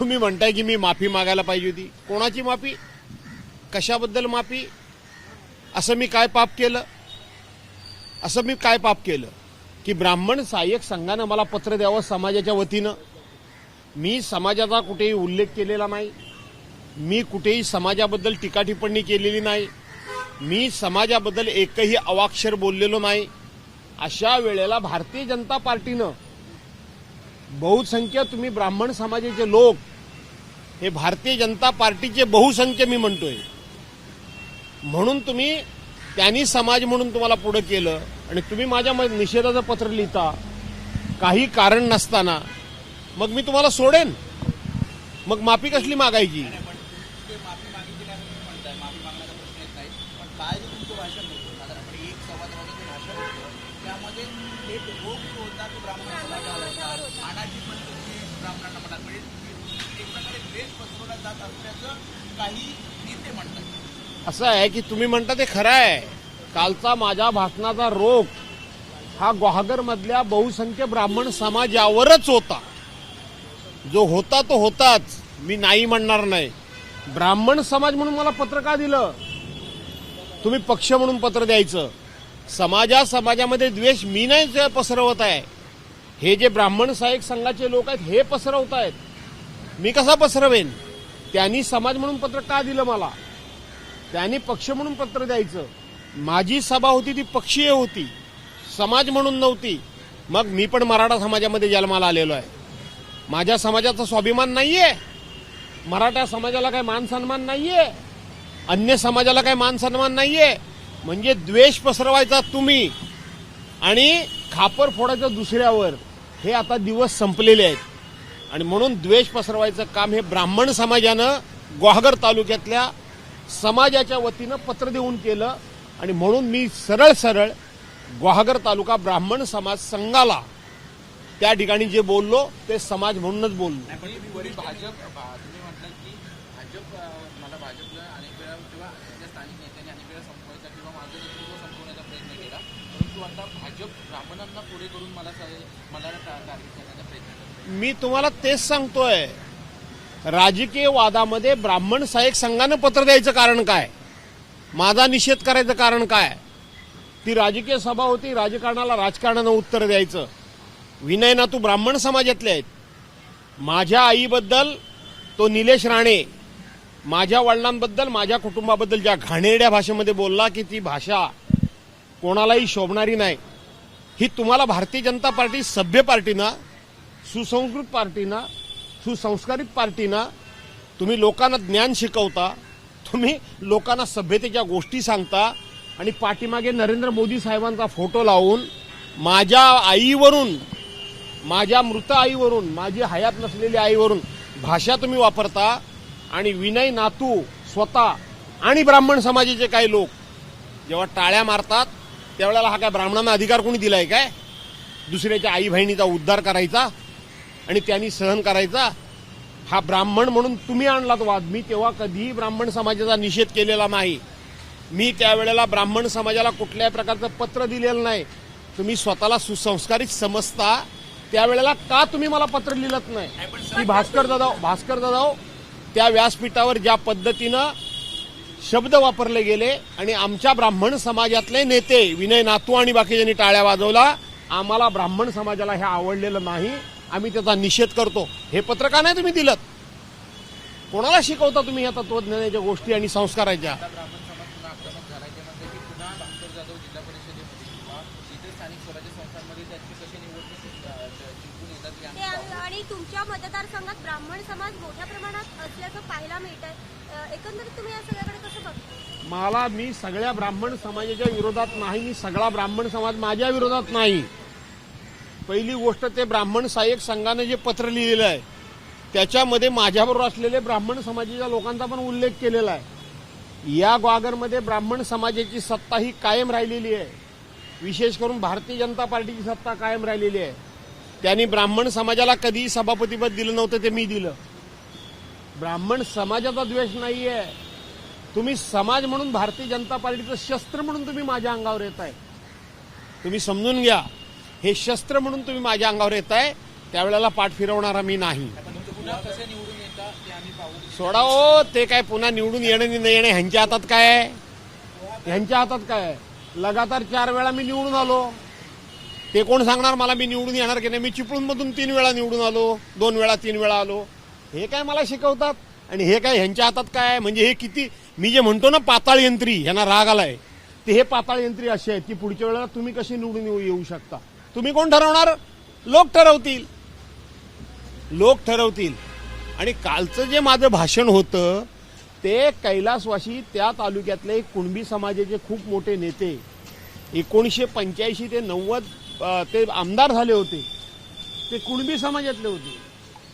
तुम्ही म्हणताय की मी माफी मागायला पाहिजे होती. कोणाची माफी? कशाबद्दल माफी? असं मी काय पाप केलं? असं मी काय पाप केलं? की ब्राह्मण सहाय्यक संघानं मला पत्र द्यावं समाजाच्या वतीनं. मी समाजाचा कुठेही उल्लेख केलेला नाही. मी कुठेही समाजाबद्दल टीका टिप्पणी केलेली नाही. मी समाजाबद्दल एकही अवाक्षर बोललेलो नाही. अशा वेळेला भारतीय जनता पार्टीनं बहुसंख्य तुम्ही ब्राह्मण समाजाचे लोक हे भारतीय जनता पार्टीचे बहुसंख्य मी म्हणतोय. म्हणून तुम्ही त्यांनी समाज म्हणून तुम्हाला पुढे केलं आणि तुम्ही माझ्या निषेधाचं पत्र लिहिता काही कारण नसताना मग मी तुम्हाला सोडेन. मग माफी कसली मागायची ते माफी मागितली नाही तुम्ही म्हणताय माफी मागण्याचा प्रश्न येत नाही पण काय जे तुमचं भाषण होतं साधारणपणे एक सव्वा तासाचं जे भाषण होतं त्यामध्ये एक रोग जो होता तो ब्राह्मण समाजाला होता अनाची पद्धती ब्राह्मणांना म्हणतात म्हणजे एक प्रकारे द्वेष पसरवला जात असल्याचं काही नेते म्हणतात. असं आहे की तुम्ही म्हणता ते खरं आहे. कालचा माझ्या भाषणाचा रोग हा गुहागर मधल्या बहुसंख्य ब्राह्मण समाजावरच होता. जो होता तो होताच. मी नाही म्हणणार नाही. ब्राह्मण समाज म्हणून मला पत्र का दिलं? तुम्ही पक्ष म्हणून पत्र द्यायचं. समाजा समाजामध्ये द्वेष मी नाही पसरवत आहे. हे जे ब्राह्मण सहाय्यक संघाचे लोक आहेत हे पसरवत आहेत मी कसा पसरवेन? त्यांनी समाज म्हणून पत्र का दिलं मला? त्यांनी पक्ष म्हणून पत्र द्यायचं. माझी सभा होती ती पक्षीय होती. समाज म्हणून नव्हती. मग मी पण मराठा समाजामध्ये जन्माला आलेलो आहे. माझ्या समाजाचा स्वाभिमान नाहीये. मराठा समाजाला काही मान सन्मान नाहीये? अन्य समाजाला काही मान सन्मान नाहीये? म्हणजे द्वेष पसरवायचा तुम्ही आणि खापर फोडायचं दुसऱ्यावर. हे आता दिवस संपलेले आहेत. आणि म्हणून द्वेष पसरवायचं काम हे ब्राह्मण समाजानं ग्वाहगर तालुक्यातल्या समाजाच्या वतीनं पत्र देऊन केलं. आणि म्हणून मी सरळ सरळ ग्वाहगर तालुका ब्राह्मण समाज संघाला त्या ठिकाणी जे बोललो ते समाज म्हणूनच बोललो. भाजप ब्राह्मणांना पुढे करून मला मला टा- टार्गेट करण्याचा प्रयत्न करतो मी तुम्हाला तेच सांगतोय. राजकीय वादामध्ये ब्राह्मण सहाय्यक संघानं पत्र द्यायचं कारण काय? माझा निषेध करायचं कारण काय? ती राजकीय सभा होती राजकारणाला राजकारणानं उत्तर द्यायचं. विनय नातू ब्राह्मण समाजातले आहेत. माझ्या आईबद्दल तो निलेश राणे माझ्या वडिलांबद्दल माझ्या कुटुंबाबद्दल ज्या घाणेरड्या भाषेमध्ये बोलला की ती भाषा कोणालाही शोभणारी नाही. ही तुम्हाला भारतीय जनता पार्टी सभ्य पार्टीनं सुसंस्कृत पार्टीना सुसंस्कारित पार्टीना तुम्ही लोकांना ज्ञान शिकवता तुम्ही लोकांना सभ्यतेच्या गोष्टी सांगता आणि पाठीमागे नरेंद्र मोदी साहेबांचा फोटो लावून माझ्या आईवरून माझ्या मृत आईवरून माझी हयात नसलेली आईवरून भाषा तुम्ही वापरता आणि विनय नातू स्वतः आणि ब्राह्मण समाजाचे काही लोक जेव्हा टाळ्या मारतात त्यावेळेला हा काय ब्राह्मणांना अधिकार कोणी दिलाय काय? दुसऱ्याच्या आई बहिणीचा उद्धार करायचा? आणि त्यांनी सहन करायचा हा ब्राह्मण म्हणून तुम्ही आणलात वाद. मी तेव्हा कधीही ब्राह्मण समाजाचा निषेध केलेला नाही. मी त्यावेळेला ब्राह्मण समाजाला कुठल्याही प्रकारचं पत्र दिलेलं नाही. तुम्ही स्वतःला सुसंस्कारित समजता. त्यावेळेला का तुम्ही मला पत्र लिहिलंच नाही? की भास्कर जाधव भास्कर जाधव त्या व्यासपीठावर ज्या पद्धतीनं शब्द वापरले गेले आणि आमच्या ब्राह्मण समाजातले नेते विनय नातू आणि बाकीच्यांनी टाळ्या वाजवला आम्हाला ब्राह्मण समाजाला हे आवडलेलं नाही. आम्ही त्याचा निषेध करतो. हे पत्र का नाही तुम्ही दिलं. कोणाला शिकवता तुम्ही या तत्वज्ञानाच्या गोष्टी आणि संस्काराच्या? आणि तुमच्या मतदारसंघात ब्राह्मण समाज मोठ्या प्रमाणात असल्याचं पाहायला मिळत आहे एकंदरीत तुम्ही या सगळ्याकडे कसं बघता? मला मी सगळ्या ब्राह्मण समाजाच्या विरोधात नाही. मी सगळा ब्राह्मण समाज माझ्या विरोधात नाही. पहिली गोष्ट ते ब्राह्मण सहाय्यक संघानं जे पत्र लिहिलेलं आहे त्याच्यामध्ये माझ्याबरोबर असलेले ब्राह्मण समाजाच्या लोकांचा पण उल्लेख केलेला आहे. या ग्वागरमध्ये ब्राह्मण समाजाची सत्ता ही कायम राहिलेली आहे. विशेष करून भारतीय जनता पार्टीची सत्ता कायम राहिलेली आहे. त्यांनी ब्राह्मण समाजाला कधीही सभापतीपद दिलं नव्हतं ते मी दिलं. ब्राह्मण समाजाचा द्वेष नाही आहे तुम्ही समाज म्हणून भारतीय जनता पार्टीचं शस्त्र म्हणून तुम्ही माझ्या अंगावर येत आहे तुम्ही समजून घ्या. हे शस्त्र म्हणून तुम्ही माझ्या अंगावर येत आहे त्यावेळेला पाठ फिरवणारा मी नाही. सोडा ओ ते काय पुन्हा निवडून येणं नाही येणं ह्यांच्या हातात काय आहे? ह्यांच्या हातात काय आहे? लगातार चार वेळा मी निवडून आलो. ते कोण सांगणार मला मी निवडून येणार की नाही? मी चिपळूण मधून तीन वेळा निवडून आलो दोन वेळा तीन वेळा आलो. हे काय मला शिकवतात? आणि हे काय ह्यांच्या हातात काय आहे? म्हणजे हे किती मी जे म्हणतो ना पाताळ यंत्री ह्यांना राग आलाय. ते हे पाताळ यंत्री असे आहेत की पुढच्या वेळेला तुम्ही कसे निवडून येऊ येऊ शकता? तुम्ही कोण ठरवणार? लोक ठरवतील. लोक ठरवतील. आणि कालचं जे माझं भाषण होतं ते कैलासवाशी त्या तालुक्यातले कुणबी समाजाचे खूप मोठे नेते. एकोणीसशे पंच्याऐंशी ते नव्वद ते आमदार झाले होते. ते कुणबी समाजातले होते.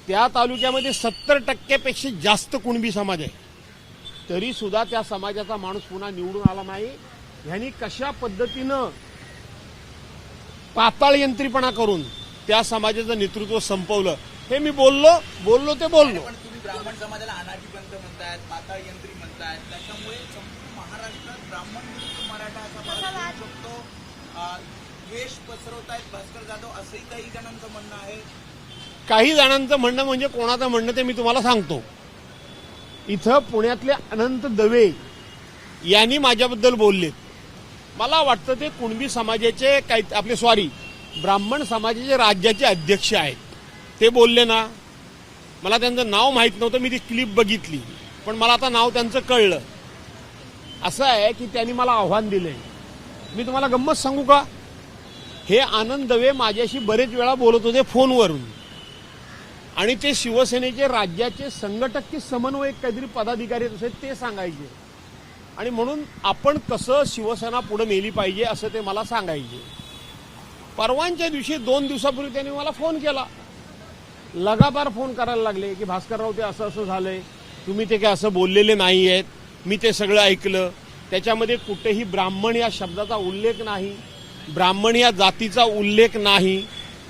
त्या तालुक्यामध्ये सत्तर टक्क्यापेक्षा जास्त कुणबी समाज आहे. तरी सुद्धा त्या समाजाचा माणूस पुन्हा निवडून आला नाही. ह्यांनी कशा पद्धतीनं पाताळ यंत्रीपणा करून त्या समाजाचं नेतृत्व संपवलं. हे मी बोललो बोललो ते बोललो. पण तुम्ही ब्राह्मण समाजाला अनाजी पंथ म्हणतायत पाताळ यंत्री म्हणतायत त्याच्यामुळे संपूर्ण महाराष्ट्रात ब्राह्मण विरुद्ध मराठा असा? होऊ शकतो? अं, द्वेष पसरवतायत भास्कर जाधव असंही काही जणांचं म्हणणं आहे? काही जणांचं म्हणणं म्हणजे कोणाचं म्हणणं ते मी तुम्हाला सांगतो. इथं पुण्यातले अनंत दवे यांनी माझ्याबद्दल बोललेत. मला वाटतं ते कुणबी समाजाचे काही आपले सॉरी ब्राह्मण समाजाचे राज्याचे अध्यक्ष आहेत. ते बोलले ना मला त्यांचं नाव माहीत नव्हतं मी ती क्लिप बघितली. पण मला आता नाव त्यांचं कळलं. असं आहे की त्यांनी मला आव्हान दिलंय. मी तुम्हाला गंमत सांगू का? हे आनंद दवे माझ्याशी बरेच वेळा बोलत होते फोनवरून. आणि ते शिवसेनेचे राज्याचे संघटक की समन्वयक काहीतरी पदाधिकारी असे ते सांगायचे. आणि म्हणून आपण कसं शिवसेना पुढे नेली पाहिजे असं ते मला सांगायचे. परवांच्या दिवशी दोन दिवसापूर्वी त्यांनी मला फोन केला. लगातार फोन करायला लागले की भास्करराव ते असं असं झालंय. तुम्ही ते काय असं बोललेले नाही आहेत मी ते सगळं ऐकलं. त्याच्यामध्ये कुठेही ब्राह्मण या शब्दाचा उल्लेख नाही. ब्राह्मण या जातीचा उल्लेख नाही.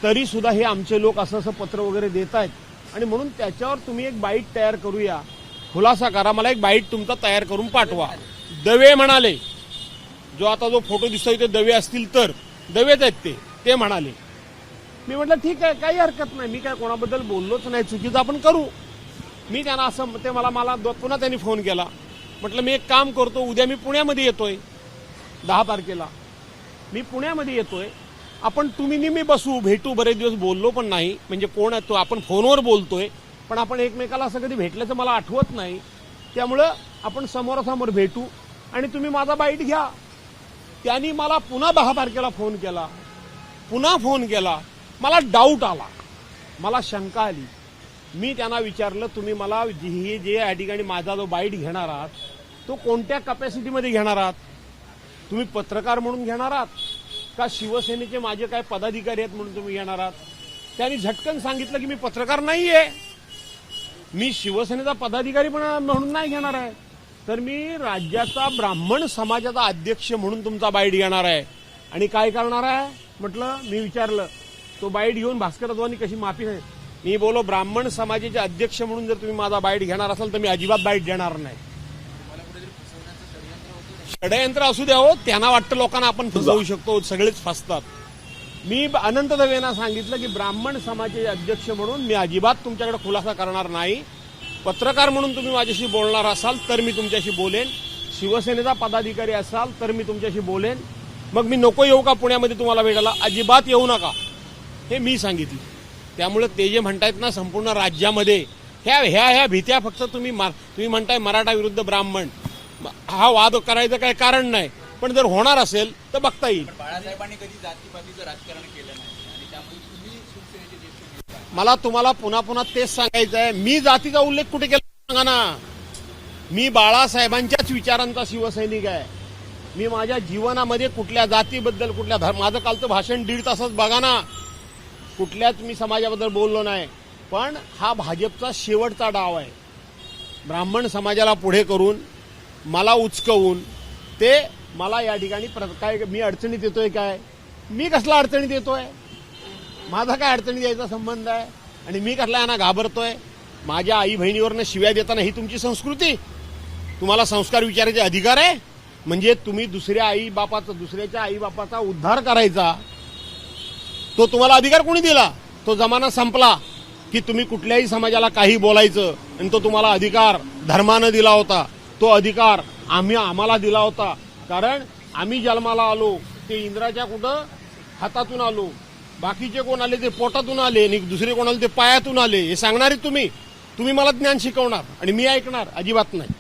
तरी सुद्धा हे आमचे लोक असं असं पत्र वगैरे देत आहेत आणि म्हणून त्याच्यावर तुम्ही एक बाईट तयार करूया. खुलासा करा मला एक बाईट तुमचा तयार करून पाठवा. दवे म्हणाले जो आता जो फोटो दिसतोय ते दवे असतील तर. दवेच आहेत ते ते म्हणाले. मी म्हटलं ठीक आहे काही हरकत नाही मी काय कोणाबद्दल बोललोच नाही चुकीचं आपण करू. मी त्यांना असं ते मला मला पुन्हा त्यांनी फोन केला. म्हटलं मी एक काम करतो उद्या मी पुण्यामध्ये येतोय दहा तारखेला. मी पुण्यामध्ये येतोय. आपण तुम्ही नेहमी बसू भेटू बरेच दिवस बोललो पण नाही. म्हणजे कोण आहे तो आपण फोनवर बोलतोय. पण आपण एकमेकाला असं कधी भेटल्याचं मला आठवत नाही. त्यामुळं आपण समोरासमोर भेटू. आणि तुम्ही माझा बाईट घ्या. त्यांनी मला पुन्हा दहा तारखेला फोन केला. पुन्हा फोन केला. मला डाऊट आला. मला शंका आली. मी त्यांना विचारलं तुम्ही मला हे जे या ठिकाणी माझा जो बाईट घेणार आहात तो कोणत्या कपॅसिटीमध्ये घेणार आहात? तुम्ही पत्रकार म्हणून घेणार आहात? का शिवसेनेचे माझे काय पदाधिकारी आहेत म्हणून तुम्ही घेणार आहात? त्यांनी झटकन सांगितलं की मी पत्रकार नाही आहे मी शिवसेनेचा पदाधिकारी पण म्हणून नाही घेणार आहे. तर मी राज्याचा ब्राह्मण समाजाचा अध्यक्ष म्हणून तुमचा बाईट घेणार आहे. आणि काय करणार आहे? म्हटलं मी विचारलं तो बाईट घेऊन भास्करद्वानी कशी माफी नाही? मी बोलो ब्राह्मण समाजाचे अध्यक्ष म्हणून जर तुम्ही माझा बाईट घेणार असाल तर मी अजिबात बाईट देणार नाही. षडयंत्र असू द्या हो त्यांना वाटतं लोकांना आपण फसवू शकतो सगळेच फसतात. मी अनंत दवेना सांगितलं की ब्राह्मण समाजाचे अध्यक्ष म्हणून मी अजिबात तुमच्याकडे खुलासा करणार नाही. पत्रकार म्हणून तुम्ही माझ्याशी बोलणार असाल तर मी तुमच्याशी बोलेन. शिवसेनेचा पदाधिकारी असाल तर मी तुमच्याशी बोलेन. मग मी नको येऊ का पुण्यामध्ये तुम्हाला भेटायला? अजिबात येऊ नका. हे मी सांगितलं. त्यामुळे ते जे म्हणतायत ना संपूर्ण राज्यामध्ये ह्या ह्या ह्या भीत्या फक्त तुम्ही तुम्ही म्हणताय मराठा विरुद्ध ब्राह्मण. हा वाद करायचं काही कारण नाही. पण जर होणार असेल तर बघता येईल. पण बाळासाहेबांनी कधी जातीपातीचं राजकारण केलं नाही. आणि त्यामुळे तुम्ही शिवसेनेचे ज्येष्ठ नेते आहात. मला तुम्हाला पुन्हा पुन्हा तेच सांगायचं आहे. मी जातीचा उल्लेख कुठे केला सांगा ना. मी बाळासाहेबांच्याच विचारांचा शिवसैनिक आहे. मी माझ्या जीवनामध्ये कुठल्या जातीबद्दल कुठल्या धर्म माझं कालचं भाषण दीड तासच बघा ना. कुठल्याच मी समाजाबद्दल बोललो नाही. पण हा भाजपचा शेवटचा डाव आहे. ब्राह्मण समाजाला पुढे करून मला उचकवून ते मला या ठिकाणी प्र- काय मी अडचणीत येतोय काय? मी कसला अडचणीत येतोय? माझा काय अडचणी द्यायचा संबंध आहे? आणि मी कसला यांना घाबरतोय? माझ्या आई बहिणीवरनं शिव्या देताना ही तुमची संस्कृती. तुम्हाला संस्कार विचारायचे अधिकार आहे? म्हणजे तुम्ही दुसऱ्या आई बापाचा दुसऱ्याच्या आई बापाचा उद्धार करायचा तो तुम्हाला अधिकार कोणी दिला? तो जमाना संपला की तुम्ही कुठल्याही समाजाला काही बोलायचं आणि तो तुम्हाला अधिकार धर्मानं दिला होता. तो अधिकार आम्ही आम्हाला दिला होता. कारण आम्ही जन्माला आलो ते इंद्राच्या कुठं? हातातून आलो. बाकीचे कोण आले ते पोटातून आले आणि दुसरे कोण आले ते पायातून आले. हे सांगणारे तुम्ही. तुम्ही मला ज्ञान शिकवणार आणि मी ऐकणार अजिबात नाही.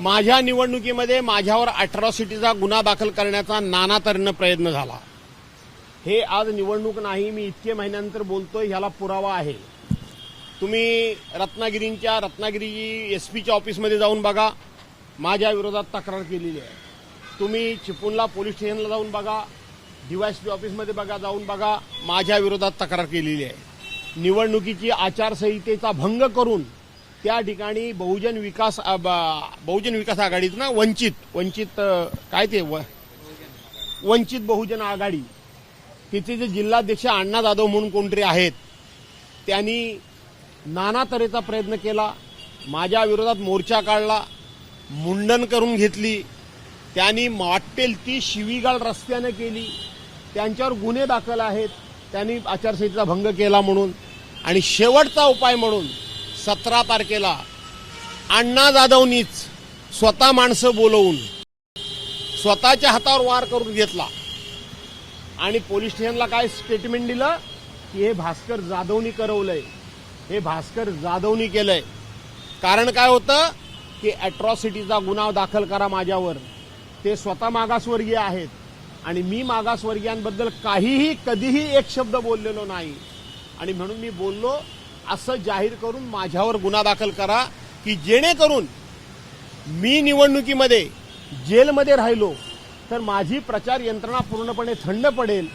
माझ्या निवडणुकीमध्ये माझ्यावर अट्रॉसिटीचा गुन्हा दाखल करण्याचा नाना तऱ्हेनं प्रयत्न झाला. हे आज निवडणूक नाही मी इतके महिन्यानंतर बोलतोय ह्याला पुरावा आहे. तुम्ही रत्नागिरींच्या रत्नागिरी एस पीच्या ऑफिसमध्ये जाऊन बघा. माझ्या विरोधात तक्रार केलेली आहे. तुम्ही चिपळूणला पोलीस स्टेशनला जाऊन बघा. डीवायसपी ऑफिसमध्ये बघा जाऊन बघा. माझ्या विरोधात तक्रार केलेली आहे. निवडणुकीची आचारसंहितेचा भंग करून त्या ठिकाणी बहुजन विकास बहुजन विकास आघाडीत ना वंचित वंचित काय ते व- वंचित बहुजन आघाडी तिथे जे जिल्हाध्यक्ष अण्णा जाधव म्हणून कोणतरी आहेत त्यांनी नाना तऱ्हेचा प्रयत्न केला माझ्या विरोधात मोर्चा काढला मुंडन करून घेतली त्यांनी वाटेल ती शिवीगाळ रस्त्यानं केली त्यांच्यावर गुन्हे दाखल आहेत त्यांनी आचारसंहितेचा भंग केला म्हणून आणि शेवटचा उपाय म्हणून सतरा तारखेला अण्णा जाधवनीच स्वतः माणसं बोलवून स्वतःच्या हातावर वार करून घेतला. आणि पोलीस स्टेशनला काय स्टेटमेंट दिलं? की हे भास्कर जाधवनी करवलंय. हे भास्कर जाधवनी केलंय. कारण काय होतं? की अॅट्रॉसिटीचा गुन्हा दाखल करा माझ्यावर. ते स्वतः मागासवर्गीय आहेत. आणि मी मागासवर्गीयांबद्दल काहीही कधीही एक शब्द बोललेलो नाही. आणि म्हणून मी बोललो असं जाहीर करून माझ्यावर गुन्हा दाखल करा की जेणेकरून मी निवडणुकीमध्ये जेलमध्ये राहिलो तर माझी प्रचार यंत्रणा पूर्णपणे थंड पडेल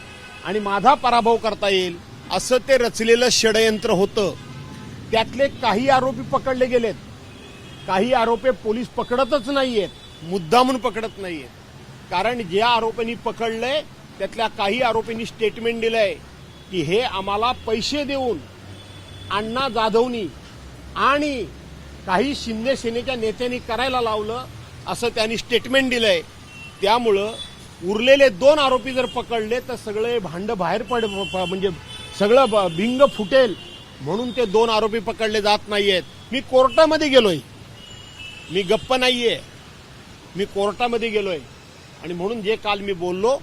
आणि माझा पराभव करता येईल असं ते रचलेलं षडयंत्र होतं. त्यातले काही आरोपी पकडले गेलेत. काही आरोपी पोलीस पकडतच नाहीयेत मुद्दामून पकडत नाहीयेत. कारण ज्या आरोपींनी पकडलंय त्यातल्या काही आरोपींनी स्टेटमेंट दिलंय की हे आम्हाला पैसे देऊन अण्णा जाधवनी आणि काही शिंदे सेनेच्या नेत्यांनी करायला लावलं असं त्यांनी स्टेटमेंट दिलंय. त्यामुळं उरलेले दोन आरोपी जर पकडले तर सगळे भांड बाहेर पड म्हणजे सगळं भिंग फुटेल म्हणून ते दोन आरोपी पकडले जात नाहीयेत. मी कोर्टामध्ये गेलोय. मी गप्प नाहीये. मी कोर्टामध्ये गेलोय. आणि म्हणून जे काल मी बोललो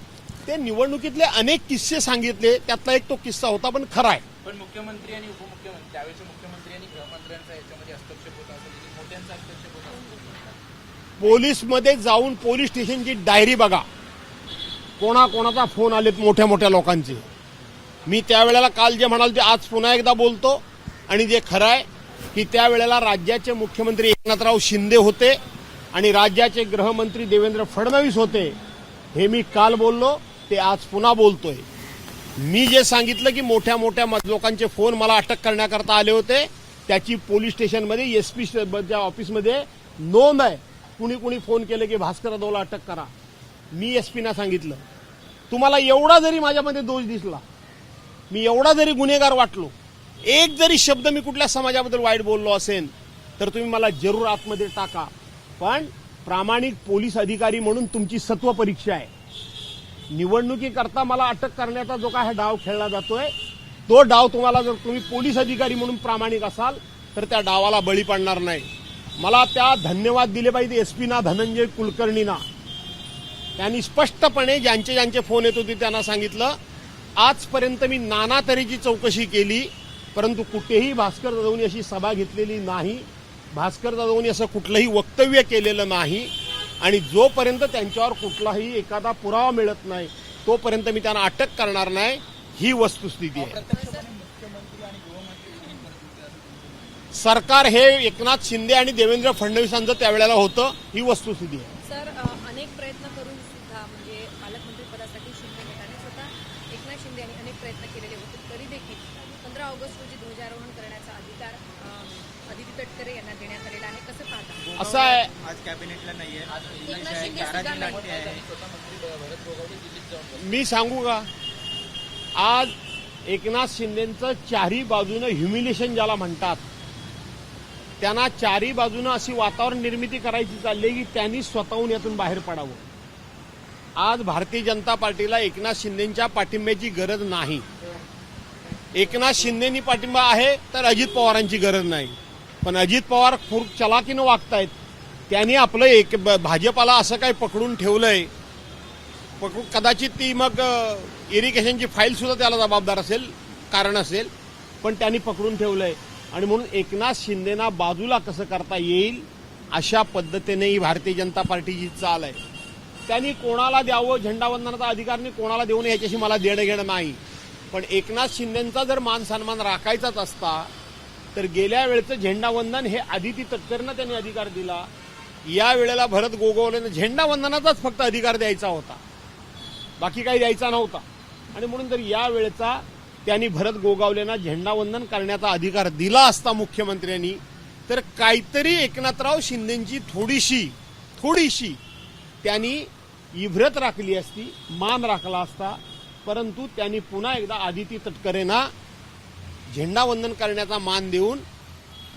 ते निवडणुकीतले अनेक किस्से सांगितले. त्यातला एक तो किस्सा होता पण खरा आहे. पण मुख्यमंत्री आणि उपमुख्यमंत्री त्यावेळेचे मुख्यमंत्री आणि गृहमंत्र्यांचा याच्यामध्ये हस्तक्षेप होता मोठ्यांचा हस्तक्षेप होता पोलीसमध्ये जाऊन पोलीस स्टेशनची डायरी बघा. कोणाकोणाचा फोन आलेत मोठ्या मोठ्या लोकांचे. मी त्यावेळेला काल जे म्हणाल ते आज पुन्हा एकदा बोलतो. आणि जे खरं आहे की त्यावेळेला राज्याचे मुख्यमंत्री एकनाथराव शिंदे होते आणि राज्याचे गृहमंत्री देवेंद्र फडणवीस होते हे मी काल बोललो ते आज पुन्हा बोलतोय. मी जे सांगितलं की मोठ्या मोठ्या लोकांचे फोन मला अटक करण्याकरता आले होते त्याची पोलीस स्टेशनमध्ये एस पी ऑफिसमध्ये नोंद आहे. कुणी कुणी फोन केले की भास्कर जाधवला अटक करा. मी एस पीना सांगितलं. तुम्हाला एवढा जरी माझ्यामध्ये दोष दिसला मी एवढा जरी गुन्हेगार वाटलो एक जरी शब्द मी कुठल्या समाजाबद्दल वाईट बोललो असेल तर तुम्ही मला जरूर आतमध्ये टाका. पण प्रामाणिक पोलीस अधिकारी म्हणून तुमची सत्व परीक्षा आहे. निवडणुकीकरता मला अटक करण्याचा जो काय हा डाव खेळला जातोय तो डाव तुम्हाला जर तुम्ही पोलीस अधिकारी म्हणून प्रामाणिक असाल तर त्या डावाला बळी पडणार नाही. मला त्या धन्यवाद दिले पाहिजे एस पीना धनंजय कुलकर्णीना. त्यांनी स्पष्टपणे ज्यांचे ज्यांचे फोन येत होते त्यांना सांगितलं आजपर्यंत मी नाना तऱ्हेची चौकशी केली परंतु कुठेही भास्कर जाधवनी अशी सभा घेतलेली नाही. भास्कर जाधवनी असं कुठलंही वक्तव्य केलेलं नाही. आणि जोपर्यंत त्यांच्यावर कुठलाही एखादा पुरावा मिळत नाही तोपर्यंत मी त्यांना अटक करणार नाही. ही वस्तुस्थिती आहे प्रत्यक्षपणे मुख्यमंत्री आणि गृहमंत्री विलीन करतील असं तुमचं सरकार हे एकनाथ शिंदे आणि देवेंद्र फडणवीसांचं त्यावेळेला होतं ही वस्तुस्थिती आहे. सर अनेक प्रयत्न करून सुद्धा म्हणजे पालकमंत्री पदासाठी शिंदे गटाने स्वतः एकनाथ शिंदे यांनी अनेक प्रयत्न केलेले होते. तरी देखील पंधरा ऑगस्ट रोजी ध्वजारोहण करण्याचा अधिकार अ, अदिती तटकरे यांना देण्यात आलेला आहे. कसं पाहता? असं आहे. आज कॅबिनेटला नाहीये. मी सांगू का? आज एकनाथ शिंदेचं चारही बाजूनं ह्युमिलेशन ज्याला म्हणतात त्यांना चारी बाजूनं अशी वातावरण निर्मिती करायची चालली आहे की त्यांनी स्वतःहून यातून बाहेर पडावं. आज भारतीय जनता पार्टीला एकनाथ शिंदेच्या पाठिंब्याची गरज नाही. एकनाथ शिंदेनी पाठिंबा आहे तर अजित पवारांची गरज नाही. पण अजित पवार खूप चलाकीनं वागतायत. त्यांनी आपलं एक ब- भाजपाला असं काही पकडून ठेवलंय. पकडून कदाचित ती मग इरिगेशनची फाईल सुद्धा त्याला जबाबदार असेल कारण असेल पण त्यांनी पकडून ठेवलंय. आणि म्हणून एकनाथ शिंदेना बाजूला कसं करता येईल अशा पद्धतीने ही भारतीय जनता पार्टीची चाल आहे. त्यांनी कोणाला द्यावं झेंडावंदनाचा अधिकार नाही कोणाला देऊ नये याच्याशी मला देणं घेणं नाही. पण एकनाथ शिंदेचा जर मान सन्मान राखायचाच असता तर गेल्या वेळेचं झेंडावंदन हे आदिती तटकरनं त्यांनी अधिकार दिला. या वेळेला भरत गोगवलेनं झेंडावंदनाचाच फक्त अधिकार द्यायचा होता. बाकी काही द्यायचा नव्हता. आणि म्हणून जर या वेळेचा त्यांनी भरत गोगावलेंना झेंडावंदन करण्याचा अधिकार दिला असता मुख्यमंत्र्यांनी. तर काहीतरी एकनाथराव शिंदेची थोडीशी थोडीशी त्यांनी इभ्रत राखली असती मान राखला असता. परंतु त्यांनी पुन्हा एकदा आदिती तटकरेंना झेंडावंदन करण्याचा मान देऊन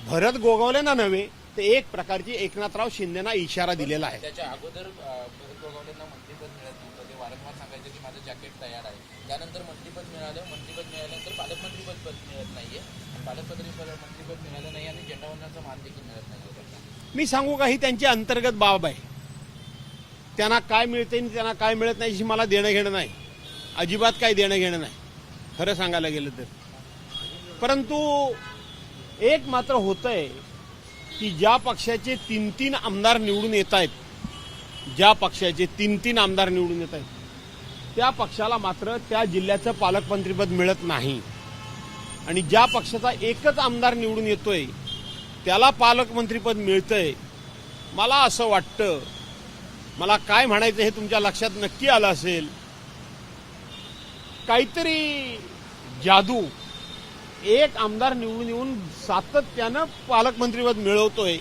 भरत गोगावलेंना नव्हे तर एक प्रकारची एकनाथराव शिंदेना इशारा दिलेला आहे. त्याच्या अगोदर भरत गोगावलेंना मंत्रीपद मिळत नव्हतं. ते वारंवार सांगायचे की माझं जॅकेट तयार आहे. त्यानंतर मंत्रीपद मिळालं. मंत्रीपद मिळाल्यानंतर पालकमंत्रीपद पद मिळत नाहीये. पालकमंत्री मंत्रीपद मिळालं नाही आणि झेंडावंदनाचा मान देखील मिळत नाही. मी सांगू का ही त्यांची अंतर्गत बाब आहे. त्यांना काय मिळते आणि त्यांना काय मिळत नाही याची मला देणं घेणं नाही. अजिबात काय देणं घेणं नाही. खरं सांगायला गेलं तर. परंतु एक मात्र होतंय की ज्या पक्षाचे तीन तीन आमदार निवडून येत आहेत ज्या पक्षाचे तीन तीन आमदार निवडून येत आहेत त्या पक्षाला मात्र त्या जिल्ह्याचं पालकमंत्रीपद मिळत नाही. आणि ज्या पक्षाचा एकच आमदार निवडून येतोय त्याला पालकमंत्रीपद मिळतंय. मला असं वाटतं मला काय म्हणायचं हे तुमच्या लक्षात नक्की आलं असेल. काहीतरी जादू एक आमदार निवडून येऊन सातत्यानं पालकमंत्रीपद मिळवतोय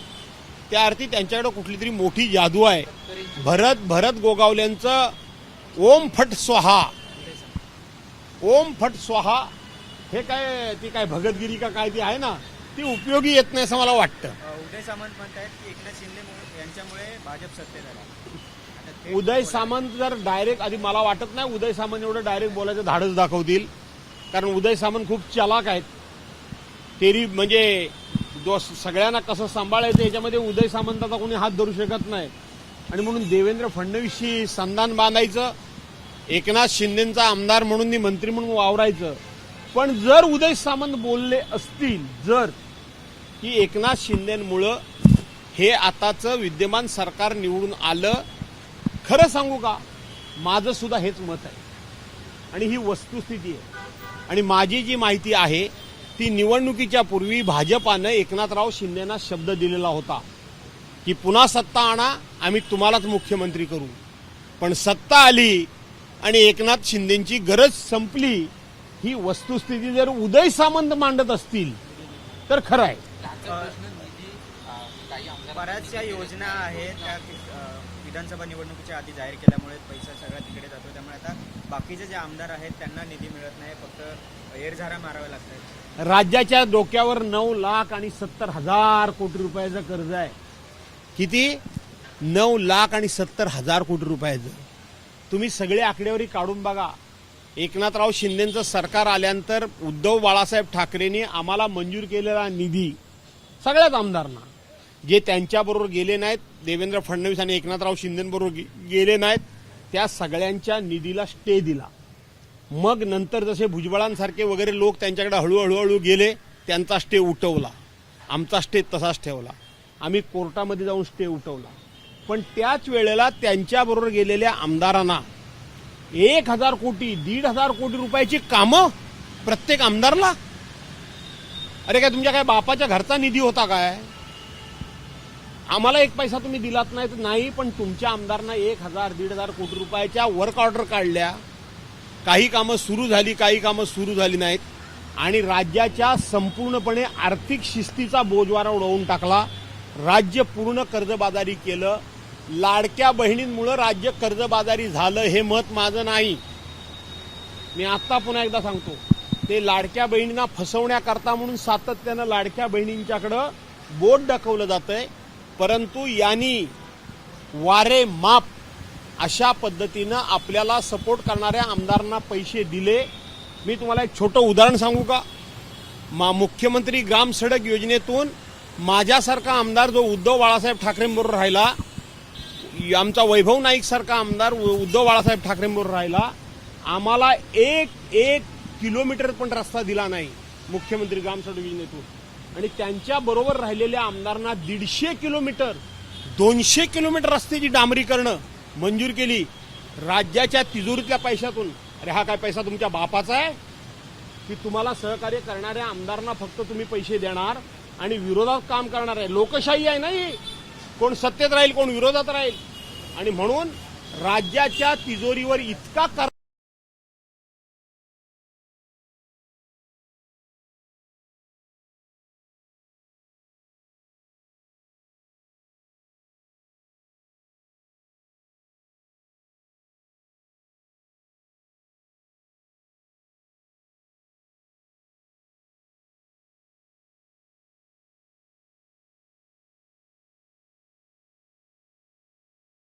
त्या अर्थी त्यांच्याकडे कुठली तरी मोठी जादू आहे. भरत भरत गोगावल्यांचं ओम फट स्वाहा. ओम फट स्वाहा. हे काय ती काय भगतगिरी का काय ती आहे ना ती उपयोगी येत नाही असं मला वाटतं. उदय सामंत म्हणतायत की एकनाथ शिंदे मुळे- यांच्यामुळे भाजप सत्तेत आला. उदय सामंत जर डायरेक्ट आधी मला वाटत नाही उदय सामंत एवढं डायरेक्ट बोलायचं धाडस दाखवतील. कारण उदय सामंत खूप चलाक आहेत. तेरी म्हणजे जो सगळ्यांना कसं सांभाळायचं याच्यामध्ये उदय सामंताचा कोणी हात धरू शकत नाही. आणि म्हणून देवेंद्र फडणवीसशी संधान बांधायचं एकनाथ शिंदेचा आमदार म्हणून मी मंत्री म्हणून वावरायचं. पण जर उदय सामंत बोलले असतील जर की एकनाथ शिंदेमुळं हे आताचं विद्यमान सरकार निवडून आलं खरं सांगू का? माझं सुद्धा हेच मत आहे. आणि ही वस्तुस्थिती आहे. आणि माझी जी माहिती आहे ती निवडणुकीच्या पूर्वी भाजपानं एकनाथराव शिंदेना शब्द दिलेला होता की पुन्हा सत्ता आणा आम्ही तुम्हालाच मुख्यमंत्री करू. पण सत्ता आली आणि एकनाथ शिंदेची गरज संपली ही वस्तुस्थिती जर उदय सामंत मांडत असतील तर खरं आहे. बऱ्याचशा योजना आहेत त्या विधानसभा निवडणुकीच्या आधी जाहीर केल्यामुळे पैसा सगळा तिकडे जातो त्यामुळे आता बाकीचे जे आमदार आहेत त्यांना निधी मिळत नाही फक्त एरझारा माराव्या लागतात. राज्याच्या डोक्यावर नऊ लाख आणि सत्तर हजार कोटी रुपयाचं कर्ज आहे. किती? नऊ लाख आणि सत्तर हजार कोटी रुपयाचं. तुम्ही सगळे आकडेवारी काढून बघा. एकनाथराव शिंदेचं सरकार आल्यानंतर उद्धव बाळासाहेब ठाकरेंनी आम्हाला मंजूर केलेला निधी सगळ्याच आमदारांना जे त्यांच्याबरोबर गेले नाहीत देवेंद्र फडणवीस आणि एकनाथराव शिंदेबरोबर गेले नाहीत त्या सगळ्यांच्या निधीला स्टे दिला. मग नंतर जसे भुजबळांसारखे वगैरे लोक त्यांच्याकडे हळूहळूहळू गेले त्यांचा स्टे उठवला. आमचा स्टे तसाच ठेवला. आम्ही कोर्टामध्ये जाऊन स्टे उठवला. पण त्याच वेळेला त्यांच्याबरोबर गेलेल्या आमदारांना एक हजार कोटी दीड हजार कोटी रुपयाची कामं प्रत्येक आमदारला? अरे काय तुमच्या काय बापाच्या घरचा निधी होता काय? आम्हाला एक पैसा तुम्ही दिलात नाही तर नाही पण तुमच्या आमदारांना एक हजार दीड हजार कोटी रुपयाच्या वर्क ऑर्डर काढल्या. काही कामं सुरू झाली काही कामं सुरू झाली नाहीत. आणि राज्याच्या संपूर्णपणे आर्थिक शिस्तीचा बोजवारा उडवून टाकला. राज्य पूर्ण कर्जबाजारी केलं. लाडक्या बहिणींमुळं राज्य कर्जबाजारी झालं हे मत माझं नाही. मी आत्ता पुन्हा एकदा सांगतो ते लाडक्या बहिणींना फसवण्याकरता म्हणून सातत्यानं लाडक्या बहिणींच्याकडं बोट दाखवलं जातंय परंतु यांनी वारे माप अशा पद्धतीनं आपल्याला सपोर्ट करणाऱ्या आमदारांना पैसे दिले. मी तुम्हाला एक छोटं उदाहरण सांगू का? मा मुख्यमंत्री ग्राम सडक योजनेतून माझ्यासारखा आमदार जो उद्धव बाळासाहेब ठाकरेंबरोबर राहिला आमचा वैभव नाईक सारखा आमदार उद्धव बाळासाहेब ठाकरेंबरोबर राहिला. आम्हाला एक एक किलोमीटर पण रस्ता दिला नाही मुख्यमंत्री ग्राम सडक योजनेतून. आणि त्यांच्या बरोबर राहिलेल्या आमदारांना दीडशे किलोमीटर दोनशे किलोमीटर रस्त्याची डांबरीकरणं मंजूर केली. राज्याच्या तिजोरीतल्या पैशातून. अरे हा काय पैसा तुमच्या बापाचा आहे? की तुम्हाला सहकार्य करणाऱ्या आमदारांना फक्त तुम्ही पैसे देणार आणि विरोधात काम करणार आहे. लोकशाही आहे ना ही? कोण सत्तेत राहील कोण विरोधात राहील. आणि म्हणून राज्याच्या तिजोरीवर इतका कर